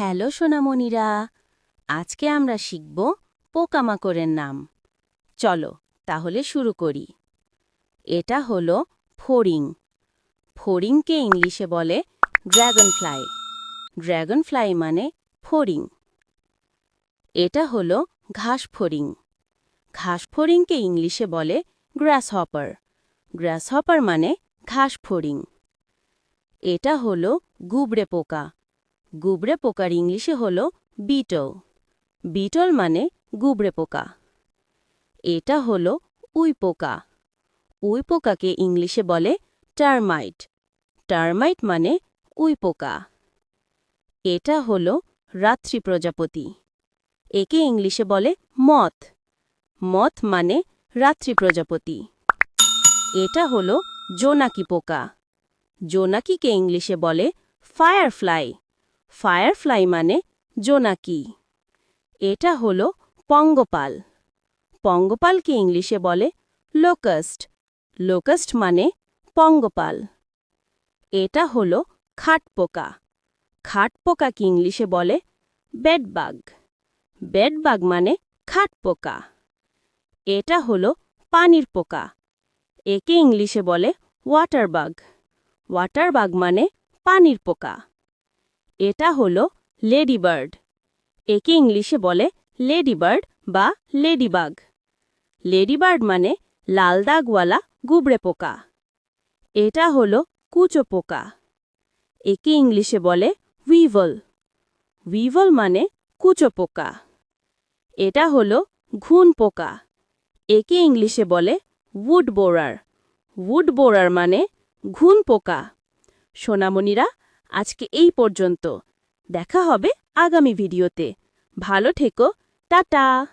Hello, সোনামণিরা। আজকে আমরা শিখব পোকামাকড়ের নাম। চলো, তাহলে শুরু করি। এটা হলো ফড়িং। ফড়িংকে ইংলিশে বলে ড্র্যাগন ফ্লাই ড্র্যাগন ফ্লাই মানে ফড়িং। এটা হলো ঘাস ফড়িং। ঘাস ফড়িংকে ইংলিশে বলে গ্রাস হপার গ্রাস হপার মানে ঘাস ফড়িং। এটা হলো গুবড়ে পোকা। গুবড়ে পোকার ইংলিশে হল বিটল। বিটল মানে গুবড়ে পোকা। এটা হল উই পোকা। উই পোকাকে ইংলিশে বলে টার্মাইট। টার্মাইট মানে উই পোকা। এটা হল রাত্রি প্রজাপতি। একে ইংলিশে বলে মথ। মথ মানে রাত্রি প্রজাপতি। এটা হল জোনাকি পোকা। জোনাকিকে ইংলিশে বলে ফায়ারফ্লাই। ফায়ারফ্লাই মানে জোনাকি। এটা হল পঙ্গপাল। পঙ্গপালকে ইংলিশে বলে লোকাস্ট। লোকাস্ট মানে পঙ্গপাল। এটা হল খাটপোকা। খাটপোকাকে ইংলিশে বলে বেডবাগ। বেডবাগ মানে খাটপোকা। এটা হল পানির পোকা। একে ইংলিশে বলে ওয়াটারবাগ। ওয়াটারবাগ মানে পানির পোকা। এটা হলো লেডিবার্ড একে ইংলিশে বলে লেডিবার্ড বা লেডিবাগ লেডিবার্ড মানে লাল দাগওয়ালা গুবড়ে পোকা। এটা হল কুচো পোকা। একে ইংলিশে বলে উইভল উইভল মানে কুচো পোকা। এটা হল ঘুন পোকা। একে ইংলিশে বলে উড বোরার উড বোরার মানে ঘুন পোকা। সোনামণিরা আজকে এই পর্যন্ত। দেখা হবে আগামী ভিডিওতে। ভালো ঠেকো টাটা।